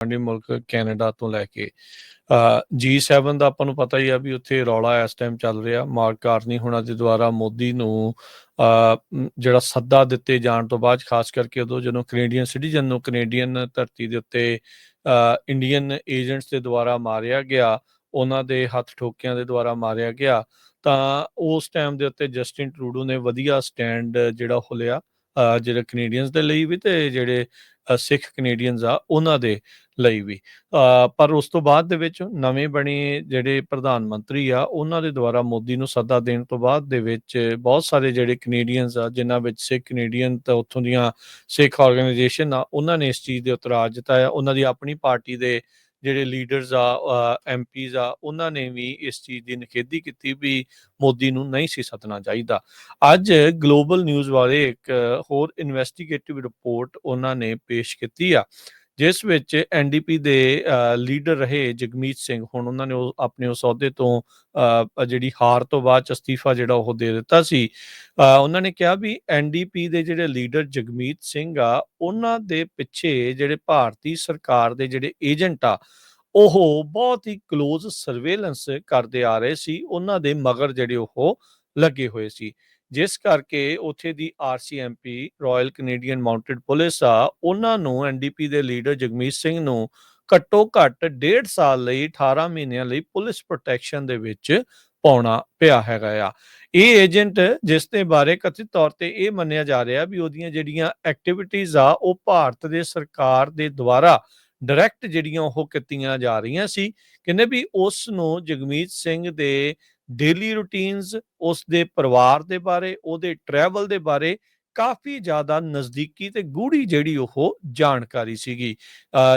ਗਵਾਂਢੀ ਮੁਲਕ ਕੈਨੇਡਾ ਤੋਂ ਲੈ ਕੇ G7 ਦਾ ਆਪਾਂ ਨੂੰ ਪਤਾ ਹੀ ਆ ਵੀ ਉੱਥੇ ਰੌਲਾ ਇਸ ਟਾਈਮ ਚੱਲ ਰਿਹਾ। ਮਾਰਕ ਕਾਰਨੀ ਹੁਣਾਂ ਦੇ ਦੁਆਰਾ ਮੋਦੀ ਨੂੰ ਜਿਹੜਾ ਸੱਦਾ ਦਿੱਤੇ ਜਾਣ ਤੋਂ ਬਾਅਦ, ਖਾਸ ਕਰਕੇ ਉਦੋਂ ਜਦੋਂ ਕੈਨੇਡੀਅਨ ਸਿਟੀਜ਼ਨ ਨੂੰ ਕੈਨੇਡੀਅਨ ਧਰਤੀ ਦੇ ਉੱਤੇ ਇੰਡੀਅਨ ਏਜੰਟਸ ਦੇ ਦੁਆਰਾ ਮਾਰਿਆ ਗਿਆ, ਉਹਨਾਂ ਦੇ ਹੱਥ ਠੋਕਿਆਂ ਦੇ ਦੁਆਰਾ ਮਾਰਿਆ ਗਿਆ, ਤਾਂ ਉਸ ਟਾਈਮ ਦੇ ਉੱਤੇ ਜਸਟਿਨ ਟਰੂਡੋ ਨੇ ਵਧੀਆ ਸਟੈਂਡ ਜਿਹੜਾ ਉਹ ਲਿਆ ਜਿਹੜੇ ਕੈਨੇਡੀਅਨਸ ਦੇ ਲਈ ਵੀ ਤੇ ਜਿਹੜੇ ਸਿੱਖ ਕੈਨੇਡੀਅਨਸ ਆ, ਉਹਨਾਂ ਦੇ ਲਈ ਵੀ। ਪਰ ਉਸ ਤੋਂ ਬਾਅਦ ਦੇ ਵਿੱਚ ਨਵੇਂ ਬਣੇ ਜਿਹੜੇ ਪ੍ਰਧਾਨ ਮੰਤਰੀ ਆ, ਉਹਨਾਂ ਦੇ ਦੁਆਰਾ ਮੋਦੀ ਨੂੰ ਸੱਦਾ ਦੇਣ ਤੋਂ ਬਾਅਦ ਦੇ ਵਿੱਚ ਬਹੁਤ ਸਾਰੇ ਜਿਹੜੇ ਕੈਨੇਡੀਅਨਸ ਆ, ਜਿਨ੍ਹਾਂ ਵਿੱਚ ਸਿੱਖ ਕੈਨੇਡੀਅਨ ਤਾਂ ਉੱਥੋਂ ਦੀਆਂ ਸਿੱਖ ਆਰਗੇਨਾਈਜੇਸ਼ਨ ਆ, ਉਹਨਾਂ ਨੇ ਇਸ ਚੀਜ਼ ਦੇ ਉਤਰਾਜ ਜਤਾਇਆ ਉਹਨਾਂ ਦੀ ਆਪਣੀ ਪਾਰਟੀ ਦੇ ਜਿਹੜੇ ਲੀਡਰਸ ਆ ਐਮਪੀਜ਼ ਆ, ਉਹਨਾਂ ਨੇ ਵੀ ਇਸ ਚੀਜ਼ ਦੀ ਨਿਖੇਧੀ ਕੀਤੀ ਵੀ ਮੋਦੀ ਨੂੰ ਨਹੀਂ ਸੀ ਸੱਦਣਾ ਚਾਹੀਦਾ। ਅੱਜ ਗਲੋਬਲ ਨਿਊਜ਼ ਵਾਲੇ ਇੱਕ ਹੋਰ ਇਨਵੈਸਟੀਗੇਟਿਵ ਰਿਪੋਰਟ ਉਹਨਾਂ ਨੇ ਪੇਸ਼ ਕੀਤੀ ਆ। ਜਿਸ ਵਿੱਚ ਐਨਡੀਪੀ ਦੇ ਲੀਡਰ ਰਹੇ ਜਗਮੀਤ ਸਿੰਘ ਹੁਣ ਉਹਨਾਂ ਨੇ ਉਹ ਆਪਣੇ ਉਸ ਅਹੁਦੇ ਤੋਂ ਅ, ਜਿਹੜੀ ਹਾਰ ਤੋਂ ਬਾਅਦ ਅਸਤੀਫਾ ਜਿਹੜਾ ਉਹ ਦੇ ਦਿੱਤਾ ਸੀ। ਅ, ਉਹਨਾਂ ਨੇ ਕਿਹਾ ਵੀ ਐਨਡੀਪੀ ਦੇ ਜਿਹੜੇ ਲੀਡਰ ਜਗਮੀਤ ਸਿੰਘ ਆ ਉਹਨਾਂ ਦੇ ਪਿੱਛੇ ਜਿਹੜੇ ਭਾਰਤੀ ਸਰਕਾਰ ਦੇ ਜਿਹੜੇ ਏਜੰਟ ਆ ਉਹ ਬਹੁਤ ਹੀ ক্লোਜ਼ ਸਰਵੇਲੈਂਸ ਕਰਦੇ ਆ ਰਹੇ ਸੀ। ਉਹਨਾਂ ਦੇ ਮਗਰ ਜਿਹੜੇ ਉਹ ਲੱਗੇ ਹੋਏ ਸੀ। ਜਿਸ ਕਰਕੇ ਉੱਥੇ ਦੀ RCMP royal Canadian mounted police ਆ, ਉਹਨਾਂ ਨੂੰ ਐਨਡੀਪੀ ਦੇ ਲੀਡਰ ਜਗਮੀਤ ਸਿੰਘ ਨੂੰ ਘੱਟੋ ਘੱਟ 1.5 ਸਾਲ ਲਈ 18 ਮਹੀਨਿਆਂ ਲਈ ਪੁਲਿਸ ਪ੍ਰੋਟੈਕਸ਼ਨ ਦੇ ਵਿੱਚ ਪਾਉਣਾ ਪਿਆ ਹੈਗਾ ਆ। ਇਹ ਏਜੰਟ ਜਿਸ ਦੇ ਬਾਰੇ ਕਥਿਤ ਤੌਰ ਤੇ ਇਹ ਮੰਨਿਆ ਜਾ ਰਿਹਾ ਵੀ ਉਹਦੀਆਂ ਜਿਹੜੀਆਂ ਐਕਟੀਵਿਟੀਜ਼ ਆ, ਉਹ ਭਾਰਤ ਦੇ ਸਰਕਾਰ ਦੇ ਦੁਆਰਾ ਡਾਇਰੈਕਟ ਜਿਹੜੀਆਂ ਉਹ ਕੀਤੀਆਂ ਜਾ ਰਹੀਆਂ ਸੀ, ਕਹਿੰਦੇ ਵੀ ਉਸ ਨੂੰ ਜਗਮੀਤ ਸਿੰਘ ਦੇ ਡੇਲੀ ਰੂਟੀਨਸ ਉਸ ਦੇ ਪਰਿਵਾਰ ਦੇ ਬਾਰੇ, ਉਹਦੇ ਟਰੈਵਲ ਦੇ ਬਾਰੇ ਕਾਫੀ ਜ਼ਿਆਦਾ ਨਜ਼ਦੀਕੀ ਤੇ ਗੂੜੀ ਜਿਹੜੀ ਉਹ ਜਾਣਕਾਰੀ ਸੀਗੀ।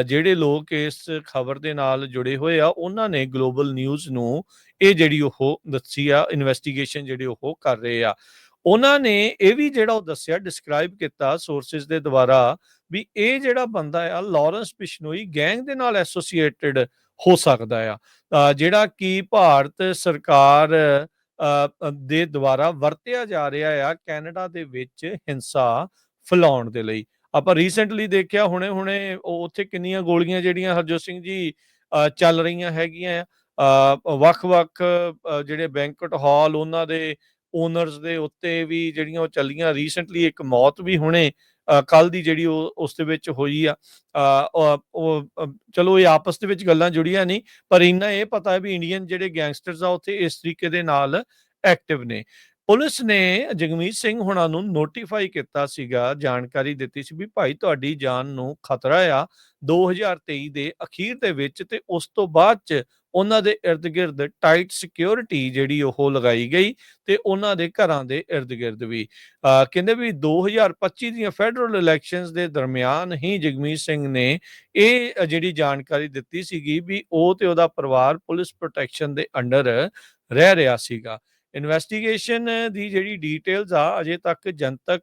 ਜਿਹੜੇ ਲੋਕ ਇਸ ਖਬਰ ਦੇ ਨਾਲ ਜੁੜੇ ਹੋਏ ਆ, ਉਹਨਾਂ ਨੇ ਗਲੋਬਲ ਨਿਊਜ਼ ਨੂੰ ਇਹ ਜਿਹੜੀ ਉਹ ਦੱਸੀ ਆ ਇਨਵੈਸਟੀਗੇਸ਼ਨ ਜਿਹੜੀ ਉਹ ਕਰ ਰਹੇ ਆ। ਉਹਨਾਂ ਨੇ ਇਹ ਵੀ ਜਿਹੜਾ ਉਹ ਦੱਸਿਆ ਡਿਸਕ੍ਰਾਈਬ ਕੀਤਾ ਸੋਰਸਸ ਦੇ ਦੁਆਰਾ ਵੀ ਇਹ ਜਿਹੜਾ ਬੰਦਾ ਆ ਲਾਰੈਂਸ ਬਿਸ਼ਨੋਈ ਗੈਂਗ ਦੇ ਨਾਲ ਐਸੋਸੀਏਟਡ ਹੋ ਸਕਦਾ ਆ। ਜਿਹੜਾ ਕਿ ਭਾਰਤ ਸਰਕਾਰ ਦੇ ਦੁਆਰਾ ਵਰਤਿਆ ਜਾ ਰਿਹਾ ਆ ਕੈਨੇਡਾ ਦੇ ਵਿੱਚ ਹਿੰਸਾ ਫੈਲਾਉਣ ਦੇ ਲਈ। ਆਪਾਂ ਰੀਸੈਂਟਲੀ ਦੇਖਿਆ ਹੁਣੇ ਹੁਣੇ ਉੱਥੇ ਕਿੰਨੀਆਂ ਗੋਲੀਆਂ ਜਿਹੜੀਆਂ ਹਰਜੋਤ ਸਿੰਘ ਜੀ ਅ, ਚੱਲ ਰਹੀਆਂ ਹੈਗੀਆਂ ਆ। ਵੱਖ-ਵੱਖ ਜਿਹੜੇ ਬੈਂਕਟ ਹਾਲ ਉਹਨਾਂ ਦੇ ਓਨਰਸ ਦੇ ਉੱਤੇ ਵੀ ਜਿਹੜੀਆਂ ਉਹ ਚੱਲੀਆਂ। ਰੀਸੈਂਟਲੀ ਇੱਕ ਮੌਤ ਵੀ ਹੁਣੇ ਕੱਲ ਦੀ ਜਿਹੜੀ ਉਹ, ਉਸ ਦੇ ਵਿੱਚ ਹੋਈ ਆ ਉਹ ਚਲੋ ਇਹ ਆਪਸ ਦੇ ਵਿੱਚ ਗੱਲਾਂ ਜੁੜੀਆਂ ਨਹੀਂ, ਪਰ ਇੰਨਾ ਇਹ ਪਤਾ ਹੈ ਵੀ ਇੰਡੀਅਨ ਜਿਹੜੇ ਗੈਂਗਸਟਰਸ ਆ, ਉੱਥੇ ਇਸ ਤਰੀਕੇ ਦੇ ਨਾਲ ਐਕਟਿਵ ਨੇ। ਪੁਲਿਸ ਨੇ ਜਗਮੀਤ ਸਿੰਘ ਹੁਣਾਂ ਨੂੰ ਨੋਟੀਫਾਈ ਕੀਤਾ ਸੀਗਾ, ਜਾਣਕਾਰੀ ਦਿੱਤੀ ਸੀ ਵੀ ਭਾਈ ਤੁਹਾਡੀ ਜਾਨ ਨੂੰ ਖਤਰਾ ਆ 2023 ਦੇ ਅਖੀਰ ਦੇ ਵਿੱਚ ਤੇ ਉਸ ਤੋਂ ਬਾਅਦ ਚ ਉਹਨਾਂ ਦੇ ird-gird ਟਾਈਟ ਸਿਕਿਉਰਿਟੀ ਜਿਹੜੀ ਉਹ ਲਗਾਈ ਗਈ ਤੇ ਉਹਨਾਂ ਦੇ ਘਰਾਂ ਦੇ ird-gird ਵੀ। ਕਹਿੰਦੇ ਵੀ 2025 ਦੀਆਂ ਫੈਡਰਲ ਇਲੈਕਸ਼ਨਸ ਦੇ ਦਰਮਿਆਨ ਹੀ ਜਗਮੀਤ ਸਿੰਘ ਨੇ ਇਹ ਜਿਹੜੀ ਜਾਣਕਾਰੀ ਦਿੱਤੀ ਸੀਗੀ ਵੀ ਉਹ ਤੇ ਉਹਦਾ ਪਰਿਵਾਰ ਪੁਲਿਸ ਪ੍ਰੋਟੈਕਸ਼ਨ ਦੇ ਅੰਡਰ ਰਹਿ ਰਿਹਾ ਸੀਗਾ। ਇਨਵੈਸਟੀਗੇਸ਼ਨ ਦੀ ਜਿਹੜੀ ਡਿਟੇਲਸ ਆ, ਅਜੇ ਤੱਕ ਜਨਤਕ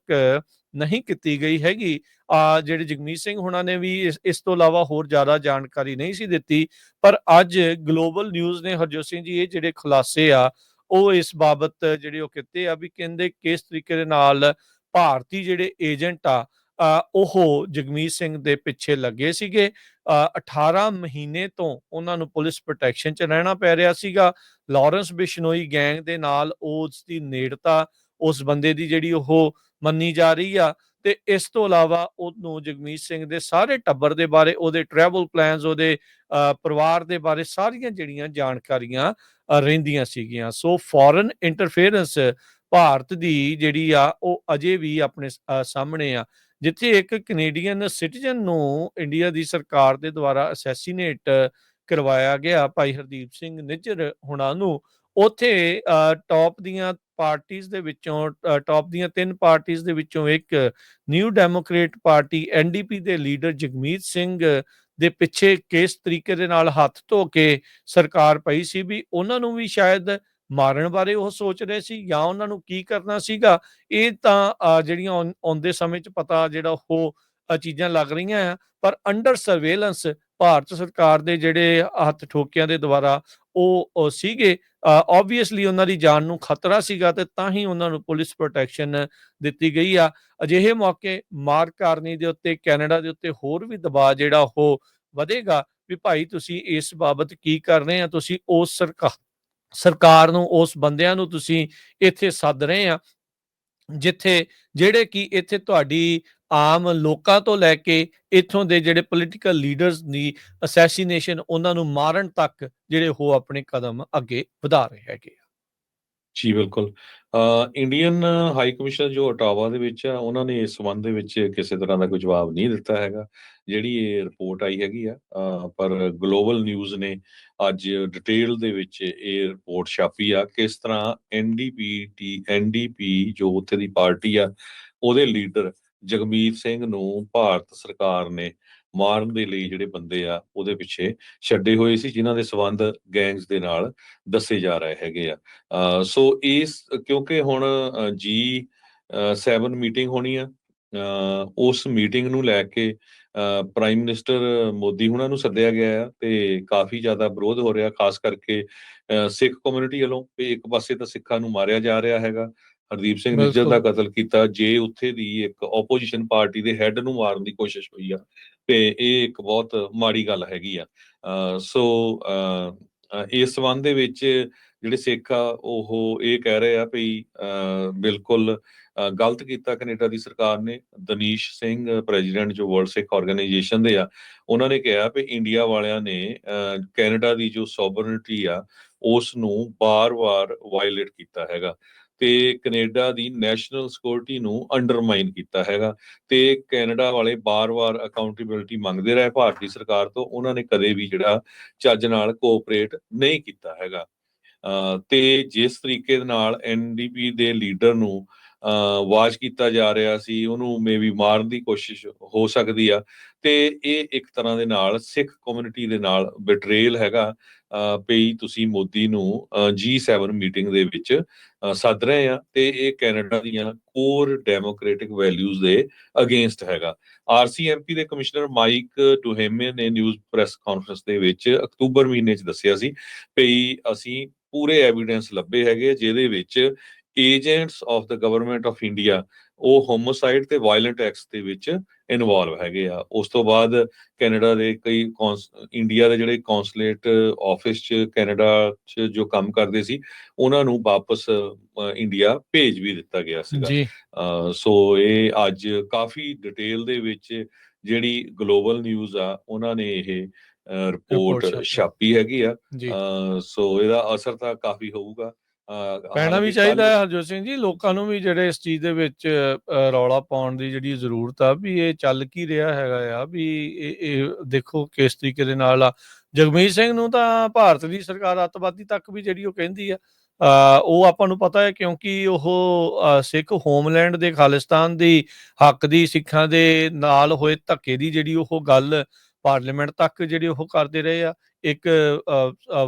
ਨਹੀਂ ਕੀਤੀ ਗਈ ਹੈਗੀ। ਆ ਜਿਹੜੇ ਜਗਮੀਤ ਸਿੰਘ ਹੁਣਾਂ ਨੇ ਵੀ ਇਸ ਤੋਂ ਇਲਾਵਾ ਹੋਰ ਜ਼ਿਆਦਾ ਜਾਣਕਾਰੀ ਨਹੀਂ ਸੀ ਦਿੱਤੀ। ਪਰ ਅੱਜ ਗਲੋਬਲ ਨਿਊਜ਼ ਨੇ ਹਰਜੋਤ ਸਿੰਘ ਜੀ ਇਹ ਜਿਹੜੇ ਖੁਲਾਸੇ ਆ ਉਹ ਇਸ ਬਾਬਤ ਜਿਹੜੇ ਉਹ ਕੀਤੇ ਆ ਵੀ ਕਹਿੰਦੇ ਕਿਸ ਤਰੀਕੇ ਦੇ ਨਾਲ ਭਾਰਤੀ ਜਿਹੜੇ ਏਜੰਟ ਆ ਉਹ ਜਗਮੀਤ ਸਿੰਘ ਦੇ ਪਿੱਛੇ ਲੱਗੇ ਸੀਗੇ। ਅ, 18 ਮਹੀਨੇ ਤੋਂ ਉਹਨਾਂ ਨੂੰ ਪੁਲਿਸ ਪ੍ਰੋਟੈਕਸ਼ਨ 'ਚ ਰਹਿਣਾ ਪੈ ਰਿਹਾ ਸੀਗਾ। ਲਾਰੈਂਸ ਬਿਸ਼ਨੋਈ ਗੈਂਗ ਦੇ ਨਾਲ ਉਸ ਦੀ ਨੇੜਤਾ ਉਸ ਬੰਦੇ ਦੀ ਜਿਹੜੀ ਉਹ ਮੰਨੀ ਜਾ ਰਹੀ ਆ ਤੇ ਇਸ ਤੋਂ ਇਲਾਵਾ ਉਹਨੂੰ ਜਗਮੀਤ ਸਿੰਘ ਦੇ ਸਾਰੇ ਟੱਬਰ ਦੇ ਬਾਰੇ, ਉਹਦੇ ਟਰੈਵਲ ਪਲਾਨਸ ਉਹਦੇ ਪਰਿਵਾਰ ਦੇ ਬਾਰੇ ਸਾਰੀਆਂ ਜਿਹੜੀਆਂ ਜਾਣਕਾਰੀਆਂ ਰਹਿੰਦੀਆਂ ਸੀਗੀਆਂ। ਸੋ ਫੋਰਨ ਇੰਟਰਫੇਰੈਂਸ ਭਾਰਤ ਦੀ ਜਿਹੜੀ ਆ, ਉਹ ਅਜੇ ਵੀ ਆਪਣੇ ਸਾਹਮਣੇ ਆ। ਜਿੱਥੇ ਇੱਕ ਕੈਨੇਡੀਅਨ ਸਿਟੀਜ਼ਨ ਨੂੰ ਇੰਡੀਆ ਦੀ ਸਰਕਾਰ ਦੇ ਦੁਆਰਾ ਅਸੈਸੀਨੇਟ ਕਰਵਾਇਆ ਗਿਆ, ਭਾਈ ਹਰਦੀਪ ਸਿੰਘ ਨਿੱਜਰ ਹੁਣਾਂ ਨੂੰ ਉੱਥੇ ਟੌਪ ਦੀਆਂ ਪਾਰਟੀਆਂ ਦੇ ਵਿੱਚੋਂ ਟੌਪ ਦੀਆਂ ਤਿੰਨ ਪਾਰਟੀਆਂ ਦੇ ਵਿੱਚੋਂ ਇੱਕ ਨਿਊ ਡੈਮੋਕ੍ਰੇਟ ਪਾਰਟੀ ਐਨਡੀਪੀ ਦੇ ਲੀਡਰ ਜਗਮੀਤ ਸਿੰਘ ਦੇ ਪਿੱਛੇ ਕਿਸ ਤਰੀਕੇ ਦੇ ਨਾਲ ਹੱਥ ਧੋ ਕੇ ਸਰਕਾਰ ਪਈ ਸੀ ਵੀ ਉਹਨਾਂ ਨੂੰ ਵੀ ਸ਼ਾਇਦ ਮਾਰਨ ਬਾਰੇ ਉਹ ਸੋਚ ਰਹੇ ਸੀ ਜਾਂ ਉਹਨਾਂ ਨੂੰ ਕੀ ਕਰਨਾ ਸੀਗਾ, ਇਹ ਤਾਂ ਜਿਹੜੀਆਂ ਆਉਂਦੇ ਸਮੇਂ 'ਚ ਪਤਾ ਜਿਹੜਾ ਉਹ ਚੀਜ਼ਾਂ ਲੱਗ ਰਹੀਆਂ ਆ, ਪਰ ਅੰਡਰ ਸਰਵੇਲੈਂਸ ਭਾਰਤ ਸਰਕਾਰ ਦੇ ਜਿਹੜੇ ਹੱਥ ਠੋਕਿਆਂ ਦੇ ਦੁਆਰਾ ਉਹ ਸੀਗੇ ਆਬਵੀਅਸਲੀ ਉਹਨਾਂ ਦੀ ਜਾਨ ਨੂੰ ਖਤਰਾ ਸੀਗਾ ਤੇ ਤਾਂ ਹੀ ਉਹਨਾਂ ਨੂੰ ਪੁਲਿਸ ਪ੍ਰੋਟੈਕਸ਼ਨ ਦਿੱਤੀ ਗਈ ਆ। ਅਜਿਹੇ ਮੌਕੇ ਮਾਰ ਕਾਰਨੀ ਦੇ ਉੱਤੇ, ਕੈਨੇਡਾ ਦੇ ਉੱਤੇ ਹੋਰ ਵੀ ਦਬਾਅ ਜਿਹੜਾ ਉਹ ਵਧੇਗਾ। ਵੀ ਭਾਈ ਤੁਸੀਂ ਇਸ ਬਾਬਤ ਕੀ ਕਰ ਰਹੇ ਆ? ਤੁਸੀਂ ਉਸ ਸਰਕਾਰ ਸਰਕਾਰ ਨੂੰ, ਉਸ ਬੰਦਿਆਂ ਨੂੰ ਤੁਸੀਂ ਇੱਥੇ ਸੱਦ ਰਹੇ ਆ, ਜਿੱਥੇ, ਜਿਹੜੇ ਕਿ ਇੱਥੇ ਤੁਹਾਡੀ ਆਮ ਲੋਕਾਂ ਤੋਂ ਲੈ ਕੇ ਇੱਥੋਂ ਦੇ ਜਿਹੜੇ ਪੋਲੀਟੀਕਲ ਲੀਡਰਸ ਦੀ ਅਸੈਸੀਨੇਸ਼ਨ ਉਹਨਾਂ ਨੂੰ ਮਾਰਨ ਤੱਕ ਜਿਹੜੇ ਉਹ ਆਪਣੇ ਕਦਮ ਅੱਗੇ ਵਧਾ ਰਹੇ ਹੈਗੇ ਜੀ, ਬਿਲਕੁਲ। ਇੰਡੀਅਨ ਹਾਈ ਕਮਿਸ਼ਨਰ ਜੋ ਅਟਾਵਾ ਦੇ ਵਿੱਚ ਆ, ਉਹਨਾਂ ਨੇ ਇਸ ਸੰਬੰਧ ਦੇ ਵਿੱਚ ਕਿਸੇ ਤਰ੍ਹਾਂ ਦਾ ਕੋਈ ਜਵਾਬ ਨਹੀਂ ਦਿੱਤਾ ਹੈਗਾ। ਜਿਹੜੀ ਇਹ ਰਿਪੋਰਟ ਆਈ ਹੈਗੀ ਆ ਪਰ ਗਲੋਬਲ ਨਿਊਜ਼ ਨੇ ਅੱਜ ਡਿਟੇਲ ਦੇ ਵਿੱਚ ਇਹ ਰਿਪੋਰਟ ਛਾਪੀ ਆ, ਕਿਸ ਤਰ੍ਹਾਂ ਐਨਡੀਪੀ ਐਨਡੀਪੀ ਜੋ ਉੱਥੇ ਦੀ ਪਾਰਟੀ ਆ, ਉਹਦੇ ਲੀਡਰ ਜਗਮੀਤ ਸਿੰਘ ਨੂੰ ਭਾਰਤ ਸਰਕਾਰ ਨੇ ਮਾਰਨ ਦੇ ਲਈ ਜਿਹੜੇ ਬੰਦੇ ਆ ਉਹਦੇ ਪਿੱਛੇ ਛੱਡੇ ਹੋਏ ਸੀ ਜਿਨ੍ਹਾਂ ਦੇ ਸਬੰਧ ਗੈਂਗਸ ਦੇ ਨਾਲ ਦੱਸੇ ਜਾ ਰਹੇ ਹੈਗੇ ਆ। ਸੋ ਇਸ ਕਿਉਂਕਿ ਹੁਣ ਜੀ 7 ਮੀਟਿੰਗ ਹੋਣੀ ਆ ਅ, ਉਸ ਮੀਟਿੰਗ ਨੂੰ ਲੈ ਕੇ ਪ੍ਰਾਈਮ ਮਿਨਿਸਟਰ ਮੋਦੀ ਹੁਣਾਂ ਨੂੰ ਸੱਦਿਆ ਗਿਆ ਆ ਤੇ ਕਾਫੀ ਜ਼ਿਆਦਾ ਵਿਰੋਧ ਹੋ ਰਿਹਾ ਖਾਸ ਕਰਕੇ ਅ, ਸਿੱਖ ਕਮਿਊਨਿਟੀ ਵੱਲੋਂ ਵੀ ਇੱਕ ਪਾਸੇ ਤਾਂ ਸਿੱਖਾਂ ਨੂੰ ਮਾਰਿਆ ਜਾ ਰਿਹਾ ਹੈਗਾ। ਹਰਦੀਪ ਸਿੰਘ ਨਿੱਜਰ ਦਾ। ਕਤਲ ਕੀਤਾ ਜੇ ਉੱਥੇ ਦੀ ਇੱਕ ਆਪੋਜੀਸ਼ਨ ਪਾਰਟੀ ਦੇ ਹੈੱਡ ਨੂੰ ਮਾਰਨ ਦੀ ਕੋਸ਼ਿਸ਼ ਹੋਈ ਆ ਤੇ ਇਹ ਇੱਕ ਬਹੁਤ ਮਾੜੀ ਗੱਲ ਹੈਗੀ ਆ। ਸੋ ਇਸ ਸੰਬੰਧ ਦੇ ਵਿੱਚ ਜਿਹੜੇ ਸਿੱਖ ਆ ਉਹ ਇਹ ਕਹਿ ਰਹੇ ਆ ਵੀ ਬਿਲਕੁਲ ਗਲਤ ਕੀਤਾ ਕੈਨੇਡਾ ਦੀ ਸਰਕਾਰ ਨੇ। ਦਨੀਸ਼ ਸਿੰਘ ਪ੍ਰੈਜ਼ੀਡੈਂਟ ਜੋ ਵਰਲਡ ਸਿੱਖ ਆਰਗੇਨਾਈਜੇਸ਼ਨ ਦੇ ਆ ਉਹਨਾਂ ਨੇ ਕਿਹਾ ਵੀ ਇੰਡੀਆ ਵਾਲਿਆਂ ਨੇ ਕੈਨੇਡਾ ਦੀ ਜੋ ਸੋਵਰਨਿਟੀ ਆ ਉਸ ਨੂੰ ਬਾਰ-ਬਾਰ ਵਾਇਲੇਟ ਕੀਤਾ ਹੈਗਾ। ਤੇ ਕੈਨੇਡਾ ਦੀ ਨੈਸ਼ਨਲ ਸਿਕਿਉਰਿਟੀ ਨੂੰ ਅੰਡਰਮਾਈਨ ਕੀਤਾ ਹੈਗਾ ਤੇ ਕੈਨੇਡਾ ਵਾਲੇ ਬਾਰ-ਬਾਰ ਅਕਾਊਂਟੇਬਿਲਟੀ ਮੰਗਦੇ ਰਹੇ ਭਾਰਤੀ ਸਰਕਾਰ ਤੋਂ ਉਹਨਾਂ ਨੇ ਕਦੇ ਵੀ ਜਿਹੜਾ ਚੱਜ ਨਾਲ ਕੋਆਪਰੇਟ ਨਹੀਂ ਕੀਤਾ ਹੈਗਾ। ਅ, ਤੇ ਜਿਸ ਤਰੀਕੇ ਦੇ ਨਾਲ ਐਨਡੀਪੀ ਦੇ ਲੀਡਰ ਨੂੰ ਵਾਚ ਕੀਤਾ ਜਾ ਰਿਹਾ ਸੀ ਉਹਨੂੰ ਮੇਬੀ ਮਾਰਨ ਦੀ ਕੋਸ਼ਿਸ਼ ਹੋ ਸਕਦੀ ਆ। ਤੇ ਇਹ ਇੱਕ ਤਰ੍ਹਾਂ ਦੇ ਨਾਲ ਸਿੱਖ ਕਮਿਊਨਿਟੀ ਦੇ ਨਾਲ ਬਿਟਰੇਲ ਹੈਗਾ। ਅ, ਵੀ ਤੁਸੀਂ ਮੋਦੀ ਨੂੰ G7 ਮੀਟਿੰਗ ਦੇ ਵਿੱਚ ਸੱਦ ਰਹੇ ਆ ਤੇ ਇਹ ਕੈਨੇਡਾ ਦੀਆਂ ਕੋਰ ਡੈਮੋਕ੍ਰੈਟਿਕ ਵੈਲਿਊਜ਼ ਦੇ ਅਗੇਂਸਟ ਹੈਗਾ। ਆਰਸੀਐਮਪੀ ਦੇ ਕਮਿਸ਼ਨਰ ਮਾਈਕ ਟੂਹੇਮੇ ਨੇ ਨਿਊਜ਼ ਪ੍ਰੈਸ ਕਾਨਫਰੰਸ ਦੇ ਵਿੱਚ ਅਕਤੂਬਰ ਮਹੀਨੇ 'ਚ ਦੱਸਿਆ ਸੀ ਵੀ ਅਸੀਂ ਪੂਰੇ ਐਵੀਡੈਂਸ ਲੱਭੇ ਹੈਗੇ ਜਿਹਦੇ ਵਿੱਚ agents of the government of India ਉਹ ਹੋਮੋਸਾਈਡ ਤੇ ਵਾਇਲੈਂਟ ਐਕਟਸ ਦੇ ਵਿੱਚ ਇਨਵੋਲਵ ਹੈਗੇ ਆ। ਉਸ ਤੋਂ ਬਾਅਦ ਕੈਨੇਡਾ ਦੇ ਕਈ ਇੰਡੀਆ ਦੇ ਜਿਹੜੇ ਕੌਂਸੂਲੇਟ ਆਫਿਸ 'ਚ ਕੈਨੇਡਾ 'ਚ ਜੋ ਕੰਮ ਕਰਦੇ ਸੀ ਉਹਨਾਂ ਨੂੰ ਵਾਪਸ ਇੰਡੀਆ ਭੇਜ ਵੀ ਦਿੱਤਾ ਗਿਆ ਸੀਗਾ। ਸੋ ਇਹ ਅੱਜ ਕਾਫੀ ਡਿਟੇਲ ਦੇ ਵਿੱਚ ਜਿਹੜੀ ਗਲੋਬਲ ਨਿਊਜ਼ ਆ ਉਹਨਾਂ ਨੇ ਇਹ ਰਿਪੋਰਟ ਛਾਪੀ। ਹੈਗੀ ਆ। ਸੋ ਇਹਦਾ ਅਸਰ ਤਾਂ ਕਾਫੀ ਹੋਊਗਾ। ਪੈਣਾ ਵੀ ਚਾਹੀਦਾ ਹੈ ਹਰਜੋਤ ਸਿੰਘ ਜੀ ਲੋਕਾਂ ਨੂੰ ਵੀ ਜਿਹੜੇ ਇਸ ਚੀਜ਼ ਦੇ ਵਿੱਚ ਰੌਲਾ ਪਾਉਣ ਦੀ ਜਿਹੜੀ ਜ਼ਰੂਰਤ ਆ ਵੀ ਇਹ ਚੱਲ ਕੀ ਰਿਹਾ ਹੈਗਾ ਆ ਵੀ ਇਹ ਦੇਖੋ ਕਿਸ ਤਰੀਕੇ ਦੇ ਨਾਲ ਆ। ਜਗਮੀਤ ਸਿੰਘ ਨੂੰ ਤਾਂ ਭਾਰਤ ਦੀ ਸਰਕਾਰ ਅੱਤਵਾਦੀ ਤੱਕ ਵੀ ਜਿਹੜੀ ਉਹ ਕਹਿੰਦੀ ਆ ਉਹ ਆਪਾਂ ਨੂੰ ਪਤਾ ਹੈ ਕਿਉਂਕਿ ਉਹ ਸਿੱਖ ਹੋਮਲੈਂਡ ਦੇ ਖਾਲਿਸਤਾਨ ਦੀ ਹੱਕ ਦੀ ਸਿੱਖਾਂ ਦੇ ਨਾਲ ਹੋਏ ਧੱਕੇ ਦੀ ਜਿਹੜੀ ਉਹ ਗੱਲ ਪਾਰਲੀਮੈਂਟ ਤੱਕ ਜਿਹੜੇ ਉਹ ਕਰਦੇ ਰਹੇ ਆ ਇੱਕ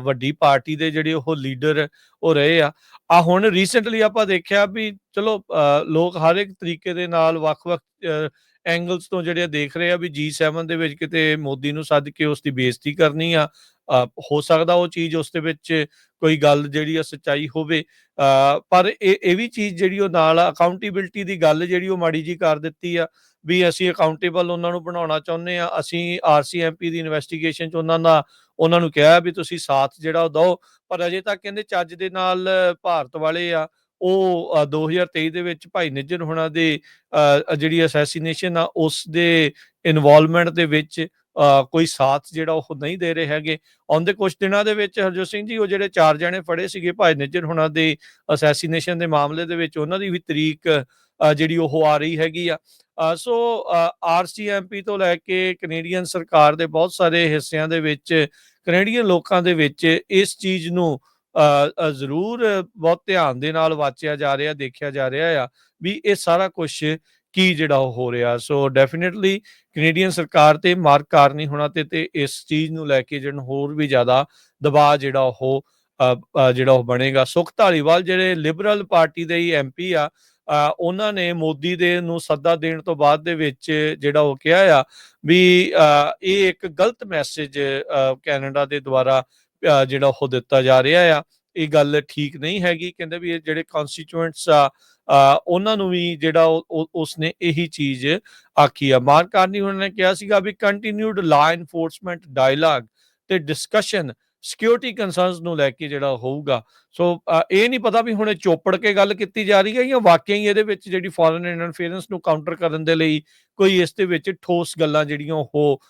ਵੱਡੀ ਪਾਰਟੀ ਦੇ ਜਿਹੜੇ ਉਹ ਲੀਡਰ ਉਹ ਰਹੇ ਆ। ਆ ਹੁਣ ਰੀਸੈਂਟਲੀ ਆਪਾਂ ਦੇਖਿਆ ਵੀ ਚਲੋ ਲੋਕ ਹਰ ਇੱਕ ਤਰੀਕੇ ਦੇ ਨਾਲ ਵੱਖ-ਵੱਖ ਐਂਗਲਸ ਤੋਂ ਜਿਹੜੇ ਦੇਖ ਰਹੇ ਆ ਵੀ G7 ਦੇ ਵਿੱਚ ਕਿਤੇ ਮੋਦੀ ਨੂੰ ਸੱਦ ਕੇ ਉਸ ਦੀ ਬੇਇੱਜ਼ਤੀ ਕਰਨੀ ਆ ਹੋ ਸਕਦਾ ਉਹ ਚੀਜ਼ ਉਸ ਦੇ ਵਿੱਚ ਕੋਈ ਗੱਲ ਜਿਹੜੀ ਆ ਸੱਚਾਈ ਹੋਵੇ। ਅ, ਪਰ ਇਹ ਇਹ ਵੀ ਚੀਜ਼ ਜਿਹੜੀ ਉਹ ਨਾਲ ਅਕਾਊਂਟੇਬਿਲਟੀ ਦੀ ਗੱਲ ਜਿਹੜੀ ਉਹ ਮਾੜੀ ਜੀ ਕਰ ਦਿੱਤੀ ਆ ਵੀ ਅਸੀਂ ਅਕਾਊਂਟੇਬਲ ਉਹਨਾਂ ਨੂੰ ਬਣਾਉਣਾ ਚਾਹੁੰਦੇ ਆ ਅਸੀਂ ਆਰਸੀਐਮਪੀ ਦੀ ਇਨਵੈਸਟੀਗੇਸ਼ਨ ਚ ਉਹਨਾਂ ਦਾ ਉਹਨਾਂ ਨੂੰ ਕਿਹਾ ਵੀ ਤੁਸੀਂ ਸਾਥ ਜਿਹੜਾ ਉਹ ਦਿਓ ਪਰ ਅਜੇ ਤੱਕ ਕਹਿੰਦੇ ਚੱਜ ਦੇ ਨਾਲ ਭਾਰਤ ਵਾਲੇ ਆ ਉਹ ਅ, 2023 ਦੇ ਵਿੱਚ ਭਾਈ ਨਿੱਜਰ ਹੋਣਾ ਦੇ ਜਿਹੜੀ ਅਸੈਸੀਨੇਸ਼ਨ ਆ ਉਸ ਦੇ ਇਨਵੋਲਵਮੈਂਟ ਦੇ ਵਿੱਚ ਕੋਈ ਸਾਥ ਜਿਹੜਾ ਉਹ ਨਹੀਂ ਦੇ ਰਹੇ ਹੈਗੇ। ਆਉਂਦੇ ਕੁਝ ਦਿਨਾਂ ਦੇ ਵਿੱਚ ਹਰਜੋਤ ਸਿੰਘ ਜੀ ਉਹ ਜਿਹੜੇ ਚਾਰ ਜਣੇ ਫੜੇ ਸੀਗੇ ਭਾਈ ਨਿੱਜਰ ਹੋਣਾ ਦੇ ਅਸੈਸੀਨੇਸ਼ਨ ਦੇ ਮਾਮਲੇ ਦੇ ਵਿੱਚ ਉਹਨਾਂ ਦੀ ਵੀ ਤਰੀਕ ਜਿਹੜੀ ਉਹ ਆ ਰਹੀ ਹੈਗੀ ਆ। ਅ, ਸੋ ਆਰਸੀਐਮਪੀ ਤੋਂ ਲੈ ਕੇ ਕੈਨੇਡੀਅਨ ਸਰਕਾਰ ਦੇ ਬਹੁਤ ਸਾਰੇ ਹਿੱਸਿਆਂ ਦੇ ਵਿੱਚ ਕੈਨੇਡੀਅਨ ਲੋਕਾਂ ਦੇ ਵਿੱਚ ਇਸ ਚੀਜ਼ ਨੂੰ ਅ, ਜ਼ਰੂਰ ਬਹੁਤ ਧਿਆਨ ਦੇ ਨਾਲ ਵਾਚਿਆ ਜਾ ਰਿਹਾ ਦੇਖਿਆ ਜਾ ਰਿਹਾ ਆ ਵੀ ਇਹ ਸਾਰਾ ਕੁਝ ਕੀ ਜਿਹੜਾ ਉਹ ਹੋ ਰਿਹਾ। ਸੋ ਡੈਫੀਨਿਟਲੀ ਕੈਨੇਡੀਅਨ ਸਰਕਾਰ ਤੇ ਮਾਰਕ ਕਾਰਨੀ ਹੋਣਾ ਤੇ ਤੇ ਇਸ ਚੀਜ਼ ਨੂੰ ਲੈ ਕੇ ਜਿਹੜਾ ਹੋਰ ਵੀ ਜ਼ਿਆਦਾ ਦਬਾਅ ਜਿਹੜਾ ਉਹ ਜਿਹੜਾ ਉਹ ਬਣੇਗਾ। ਸੁਖ ਧਾਲੀਵਾਲ ਜਿਹੜੇ ਲਿਬਰਲ ਪਾਰਟੀ ਦੇ ਹੀ ਐਮਪੀ ਆ ਉਹਨਾਂ ਨੇ ਮੋਦੀ ਦੇ ਨੂੰ ਸੱਦਾ ਦੇਣ ਤੋਂ ਬਾਅਦ ਦੇ ਵਿੱਚ ਜਿਹੜਾ ਉਹ ਕਿਹਾ ਆ ਵੀ ਅ, ਇਹ ਇੱਕ ਗਲਤ ਮੈਸੇਜ ਕੈਨੇਡਾ ਦੇ ਦੁਆਰਾ ਜਿਹੜਾ ਉਹ ਦਿੱਤਾ ਜਾ ਰਿਹਾ ਆ। ਇਹ ਗੱਲ ਠੀਕ ਨਹੀਂ ਹੈਗੀ, ਕਹਿੰਦੇ ਵੀ ਇਹ ਜਿਹੜੇ ਕਨਸਟੀਚੁਐਂਟਸ ਆ ਉਹਨਾਂ ਨੂੰ ਵੀ ਜਿਹੜਾ ਉਸਨੇ ਇਹੀ ਚੀਜ਼ ਆਖੀ ਆ। ਮਾਰਕ ਉਹਨਾਂ ਨੇ ਕਿਹਾ ਸੀਗਾ ਵੀ ਕੰਟੀਨਿਊਡ ਲਾ ਐਨਫੋਰਸਮੈਂਟ ਡਾਇਲਾਗ ਤੇ ਡਿਸਕਸ਼ਨ ਸਿਕਿਉਰਿਟੀ ਕੰਸਰਨਸ ਨੂੰ ਲੈ ਕੇ ਜਿਹੜਾ ਹੋਊਗਾ। ਸੋ ਇਹ ਨਹੀਂ ਪਤਾ ਵੀ ਹੁਣ ਇਹ ਚੋਪੜ ਕੇ ਗੱਲ ਕੀਤੀ ਜਾ ਰਹੀ ਹੈ ਜਾਂ ਵਾਕਿਆ ਹੀ ਇਹਦੇ ਵਿੱਚ ਜਿਹੜੀ ਫੋਰਨ ਇੰਟਰਫੇਰੈਂਸ ਨੂੰ ਕਾਊਂਟਰ ਕਰਨ ਦੇ ਲਈ ਕੋਈ ਇਸ ਦੇ ਵਿੱਚ ਠੋਸ ਗੱਲਾਂ ਜਿਹੜੀਆਂ ਉਹ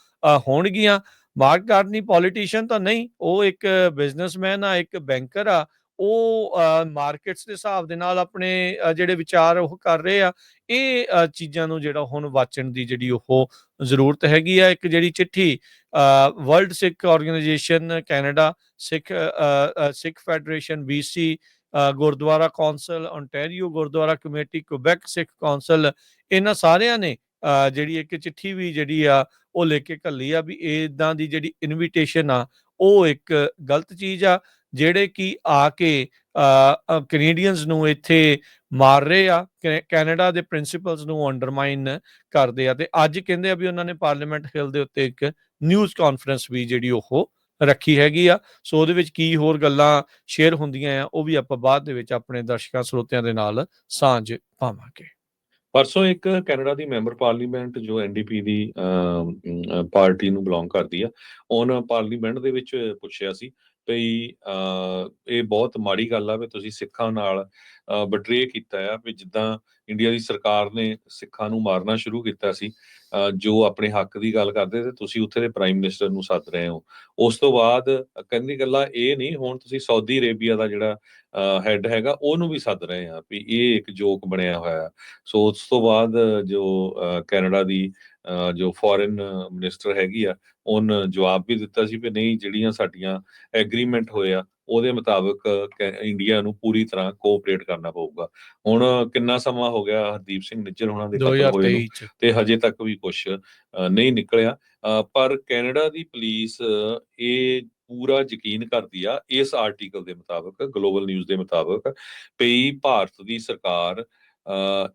ਹੋਣਗੀਆਂ। ਮਾਰਕ ਕਾਰਨੀ ਪੋਲੀਟੀਸ਼ੀਅਨ ਤਾਂ ਨਹੀਂ ਉਹ ਇੱਕ ਬਿਜ਼ਨਸਮੈਨ ਆ ਇੱਕ ਬੈਂਕਰ ਆ ਉਹ ਮਾਰਕੀਟਸ ਦੇ ਹਿਸਾਬ ਦੇ ਨਾਲ ਆਪਣੇ ਜਿਹੜੇ ਵਿਚਾਰ ਉਹ ਕਰ ਰਹੇ ਆ ਇਹ ਚੀਜ਼ਾਂ ਨੂੰ ਜਿਹੜਾ ਹੁਣ ਵਾਚਣ ਦੀ ਜਿਹੜੀ ਉਹ ਜ਼ਰੂਰਤ ਹੈਗੀ ਆ ਇੱਕ ਜਿਹੜੀ ਚਿੱਠੀ world Sikh organisation Canada Sikh Sikh federation BC ਅ, gurdwara council ontario gurdwara committee Quebec Sikh council ਇਹਨਾਂ ਸਾਰਿਆਂ ਨੇ ਅ, ਜਿਹੜੀ ਇੱਕ ਚਿੱਠੀ ਵੀ ਜਿਹੜੀ ਆ ਉਹ ਲੈ ਕੇ ਘੱਲੀ ਆ ਵੀ ਇਦਾਂ ਦੀ ਜਿਹੜੀ ਇਨਵੀਟੇਸ਼ਨ ਆ, ਉਹ ਇੱਕ ਗਲਤ ਚੀਜ਼ ਆ, ਜਿਹੜੇ ਕਿ ਆ ਕੇ ਕੈਨੇਡੀਅਨਸ ਨੂੰ ਇੱਥੇ ਮਾਰ ਰਹੇ ਆ, ਕੈ- ਕੈਨੇਡਾ ਦੇ ਪ੍ਰਿੰਸੀਪਲਸ ਨੂੰ ਅੰਡਰਮਾਈਨ ਕਰਦੇ ਆ ਤੇ ਅੱਜ ਕਹਿੰਦੇ ਆ ਵੀ ਉਹਨਾਂ ਨੇ ਪਾਰਲੀਮੈਂਟ ਹਿੱਲ ਦੇ ਉੱਤੇ ਇੱਕ ਨਿਊਜ਼ ਕਾਨਫਰੰਸ ਵੀ ਜਿਹੜੀ ਉਹ ਰੱਖੀ ਹੈਗੀ ਆ, ਸੋ ਉਹਦੇ ਵਿੱਚ ਕੀ ਹੋਰ ਗੱਲਾਂ ਸ਼ੇਅਰ ਹੁੰਦੀਆਂ ਆ, ਉਹ ਵੀ ਆਪਾਂ ਬਾਅਦ ਦੇ ਵਿੱਚ ਆਪਣੇ ਦਰਸ਼ਕਾਂ, ਸਰੋਤਿਆਂ ਦੇ ਨਾਲ ਸਾਂਝ ਪਾਵਾਂਗੇ। ਪਰਸੋਂ ਇੱਕ ਕੈਨੇਡਾ ਦੀ ਮੈਂਬਰ ਪਾਰਲੀਮੈਂਟ ਜੋ ਐਨਡੀਪੀ ਦੀ ਅਮ, ਪਾਰਟੀ ਨੂੰ ਬਿਲੋਂਗ ਕਰਦੀ ਆ ਉਹਨਾਂ ਪਾਰਲੀਮੈਂਟ ਦੇ ਵਿੱਚ ਪੁੱਛਿਆ ਸੀ ਭਈ ਇਹ ਬਹੁਤ ਮਾੜੀ ਗੱਲ ਆ ਵੀ ਤੁਸੀਂ ਸਿੱਖਾਂ ਨਾਲ ਬਟਰੇ ਕੀਤਾ ਆ ਵੀ ਜਿੱਦਾਂ ਇੰਡੀਆ ਦੀ ਸਰਕਾਰ ਨੇ ਸਿੱਖਾਂ ਨੂੰ ਮਾਰਨਾ ਸ਼ੁਰੂ ਕੀਤਾ ਸੀ ਜੋ ਆਪਣੇ ਹੱਕ ਦੀ ਗੱਲ ਕਰਦੇ ਤੇ ਤੁਸੀਂ ਉੱਥੇ ਦੇ ਪ੍ਰਾਈਮ ਮਿਨਿਸਟਰ ਨੂੰ ਸੱਦ ਰਹੇ ਹੋ। ਉਸ ਤੋਂ ਬਾਅਦ ਕਹਿੰਦੀ ਗੱਲਾਂ ਇਹ ਨਹੀਂ, ਹੁਣ ਤੁਸੀਂ ਸਾਊਦੀ ਅਰੇਬੀਆ ਦਾ ਜਿਹੜਾ ਹੈੱਡ ਹੈਗਾ, ਉਹਨੂੰ ਵੀ ਸੱਦ ਰਹੇ ਆ ਵੀ ਇਹ ਇੱਕ ਜੋਕ ਬਣਿਆ ਹੋਇਆ। ਸੋ ਉਸ ਤੋਂ ਬਾਅਦ ਜੋ ਕੈਨੇਡਾ ਦੀ ਜੋ ਫੋਰਨ ਮਿਨਿਸਟਰ ਹੈਗੀ ਆ ਉਹਨ ਜਵਾਬ ਵੀ ਦਿੱਤਾ ਸੀ ਵੀ ਨਹੀਂ ਜਿਹੜੀਆਂ ਸਾਡੀਆਂ ਐਗਰੀਮੈਂਟ ਹੋਇਆ ਉਹਦੇ ਮੁਤਾਬਕ ਇੰਡੀਆ ਨੂੰ ਪੂਰੀ ਤਰ੍ਹਾਂ ਕੋਆਪਰੇਟ ਕਰਨਾ ਪਊਗਾ। ਹੁਣ ਕਿੰਨਾ ਸਮਾਂ ਹੋ ਗਿਆ ਹਰਦੀਪ ਸਿੰਘ ਨਿੱਜਰ ਹੋਣਾ ਦੇ ਕਤਲ ਹੋਏ ਨੂੰ 2023 ਚ। ਤੇ ਹਜੇ ਤੱਕ ਵੀ ਕੁਝ ਨਹੀਂ ਨਿਕਲਿਆ। ਪਰ ਕੈਨੇਡਾ ਦੀ ਪੁਲਿਸ ਇਹ ਪੂਰਾ ਯਕੀਨ ਕਰਦੀ ਆ ਇਸ ਆਰਟੀਕਲ ਦੇ ਮੁਤਾਬਕ ਗਲੋਬਲ ਨਿਊਜ਼ ਦੇ ਮੁਤਾਬਕ ਪਈ ਭਾਰਤ ਦੀ ਸਰਕਾਰ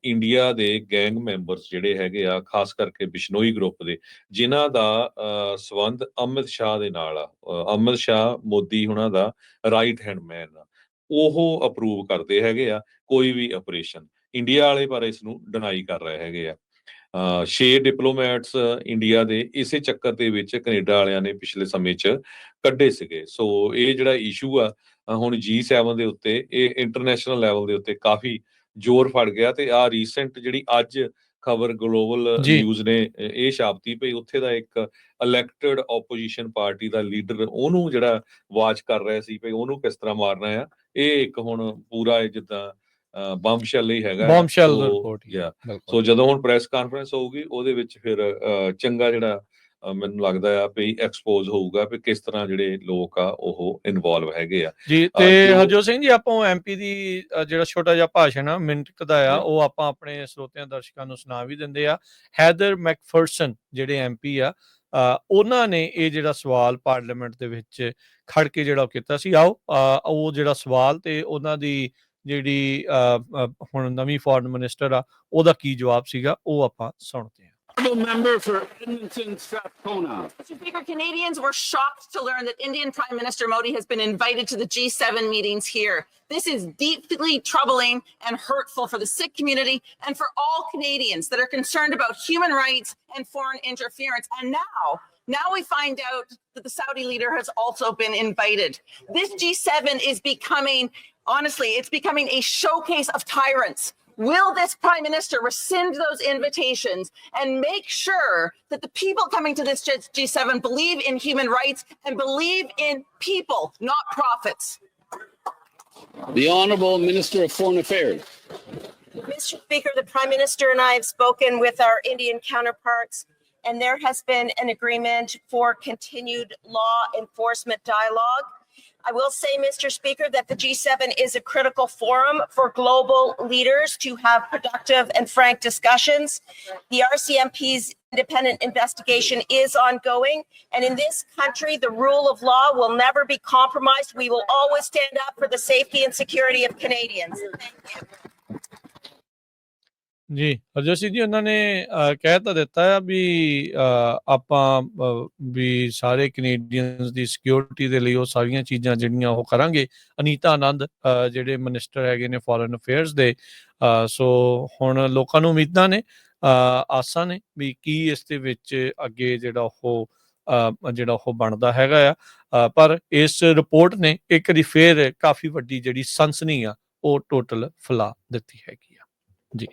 ਇੰਡੀਆ ਦੇ ਗੈਂਗ ਮੈਂਬਰਸ ਜਿਹੜੇ ਹੈਗੇ ਆ ਖਾਸ ਕਰਕੇ ਬਿਸ਼ਨੋਈ ਗਰੁੱਪ ਦੇ ਜਿਨ੍ਹਾਂ ਦਾ ਅ, ਸੰਬੰਧ ਅਮਿਤ ਸ਼ਾਹ ਦੇ ਨਾਲ ਆ। ਅਮਿਤ ਸ਼ਾਹ ਮੋਦੀ ਹੁਣਾਂ ਦਾ ਰਾਈਟ ਹੈਂਡ ਮੈਨ ਆ। ਉਹ ਅਪਰੂਵ ਕਰਦੇ ਹੈਗੇ ਆ ਕੋਈ ਵੀ ਆਪਰੇਸ਼ਨ ਇੰਡੀਆ ਵਾਲੇ ਪਰ ਇਸ ਨੂੰ ਡਿਨਾਈ ਕਰ ਰਹੇ ਹੈਗੇ ਆ। ਛੇ ਡਿਪਲੋਮੈਟਸ ਇੰਡੀਆ ਦੇ ਇਸੇ ਚੱਕਰ ਦੇ ਵਿੱਚ ਕੈਨੇਡਾ ਵਾਲਿਆਂ ਨੇ ਪਿਛਲੇ ਸਮੇਂ 'ਚ ਕੱਢੇ ਸੀਗੇ। ਸੋ ਇਹ ਜਿਹੜਾ ਇਸ਼ੂ ਆ ਅ, ਹੁਣ G7 ਦੇ ਉੱਤੇ ਇਹ ਇੰਟਰਨੈਸ਼ਨਲ ਲੈਵਲ ਦੇ ਉੱਤੇ ਕਾਫੀ ਜ਼ੋਰ ਫੜ ਗਿਆ ਤੇ ਆ ਰੀਸੈਂਟ ਜਿਹੜੀ ਅੱਜ ਖਬਰ ਗਲੋਬਲ। ਨਿਊਜ਼ ਨੇ ਇਹ ਛਾਪਤੀ ਪਈ ਉੱਥੇ ਦਾ ਇੱਕ ਇਲੈਕਟਡ ਆਪੋਜੀਸ਼ਨ ਪਾਰਟੀ ਦਾ ਲੀਡਰ ਉਹਨੂੰ ਜਿਹੜਾ ਵਾਚ ਕਰ ਰਿਹਾ ਸੀ ਭਈ ਉਹਨੂੰ ਕਿਸ ਤਰ੍ਹਾਂ ਮਾਰਨਾ ਆ ਇਹ ਇੱਕ ਹੁਣ ਪੂਰਾ ਜਿੱਦਾਂ ਬੰਬਸ਼ੈਲ ਹੀ ਹੈਗਾ ਹੀ। yeah, ਬਿਲਕੁਲ ਸੋ ਜਦੋਂ ਹੁਣ ਪ੍ਰੈਸ ਕਾਨਫਰੰਸ ਹੋਊਗੀ ਉਹਦੇ ਵਿੱਚ ਫਿਰ ਚੰਗਾ ਜਿਹੜਾ ਮੈਨੂੰ ਲੱਗਦਾ ਆ ਵੀ ਐਕਸਪੋਜ਼ ਹੋਊਗਾ ਵੀ ਕਿਸ ਤਰ੍ਹਾਂ ਜਿਹੜੇ ਲੋਕ ਆ ਉਹ ਇਨਵੋਲਵ ਹੈਗੇ ਆ। ਜੀ ਤੇ ਹਰਜੋਤ ਸਿੰਘ ਜੀ ਆਪਾਂ ਐਮਪੀ ਦੀ ਜਿਹੜਾ ਛੋਟਾ ਜਿਹਾ ਭਾਸ਼ਣ ਆ ਮਿੰਟ ਕੁ ਦਾ ਆ। ਉਹ ਆਪਾਂ ਆਪਣੇ ਸਰੋਤਿਆਂ ਦਰਸ਼ਕਾਂ ਨੂੰ ਸੁਣਾ ਵੀ ਦਿੰਦੇ ਆ। ਹੈਦਰ ਮੈਕਫਰਸਨ ਜਿਹੜੇ ਐਮਪੀ ਆ ਉਹਨਾਂ ਨੇ ਇਹ ਜਿਹੜਾ ਸਵਾਲ ਪਾਰਲੀਮੈਂਟ ਦੇ ਵਿੱਚ ਖੜ ਕੇ ਜਿਹੜਾ ਕੀਤਾ ਸੀ ਆਓ ਉਹ ਜਿਹੜਾ ਸਵਾਲ ਤੇ ਉਹਨਾਂ ਦੀ ਜਿਹੜੀ ਹੁਣ ਨਵੀਂ ਫੋਰਨ ਮਿਨਿਸਟਰ ਆ ਉਹਦਾ ਕੀ ਜਵਾਬ ਸੀਗਾ ਉਹ ਆਪਾਂ ਸੁਣਦੇ ਹਾਂ Honourable member for Edmonton Strathcona. Mr. Speaker, Canadians were shocked to learn that Indian Prime Minister Modi has been invited to the G7 meetings here. This is deeply troubling and hurtful for the Sikh community and for all Canadians that are concerned about human rights and foreign interference. And now, now we find out that the Saudi leader has also been invited. This G7 is becoming, honestly, it's becoming a showcase of tyrants. Will this prime minister rescind those invitations and make sure that the people coming to this G- G7 believe in human rights and believe in people, not profits? The Honourable Minister of Foreign Affairs. Mr. Speaker, the Prime Minister and I have spoken with our Indian counterparts, and there has been an agreement for continued law enforcement dialogue. I will say, Mr. Speaker, that the G7 is a critical forum for global leaders to have productive and frank discussions. The RCMP's independent investigation is ongoing, and in this country, the rule of law will never be compromised. We will always stand up for the safety and security of Canadians. Thank you. ਜੀ ਹਰਜੋਤ ਜੀ, ਉਹਨਾਂ ਨੇ ਕਹਿ ਤਾਂ ਦਿੱਤਾ ਆ ਵੀ ਆਪਾਂ ਵੀ ਸਾਰੇ ਕੈਨੇਡੀਅਨਸ ਦੀ ਸਿਕਿਉਰਿਟੀ ਦੇ ਲਈ ਉਹ ਸਾਰੀਆਂ ਚੀਜ਼ਾਂ ਜਿਹੜੀਆਂ ਉਹ ਕਰਾਂਗੇ। ਅਨੀਤਾ ਆਨੰਦ ਜਿਹੜੇ ਮਿਨਿਸਟਰ ਹੈਗੇ ਨੇ ਫੋਰਨ ਅਫੇਅਰਸ ਦੇ ਸੋ ਹੁਣ ਲੋਕਾਂ ਨੂੰ ਉਮੀਦਾਂ ਨੇ ਆਸਾਂ ਨੇ ਵੀ ਕੀ ਇਸ ਦੇ ਵਿੱਚ ਅੱਗੇ ਜਿਹੜਾ ਉਹ ਜਿਹੜਾ ਉਹ ਬਣਦਾ ਹੈਗਾ ਆ। ਪਰ ਇਸ ਰਿਪੋਰਟ ਨੇ ਇੱਕ ਦੀ ਫੇਰ ਕਾਫੀ ਵੱਡੀ ਜਿਹੜੀ ਸਨਸਨੀ ਆ, ਉਹ ਟੋਟਲ ਫੈਲਾ ਦਿੱਤੀ ਹੈਗੀ ਆ। ਜੀ।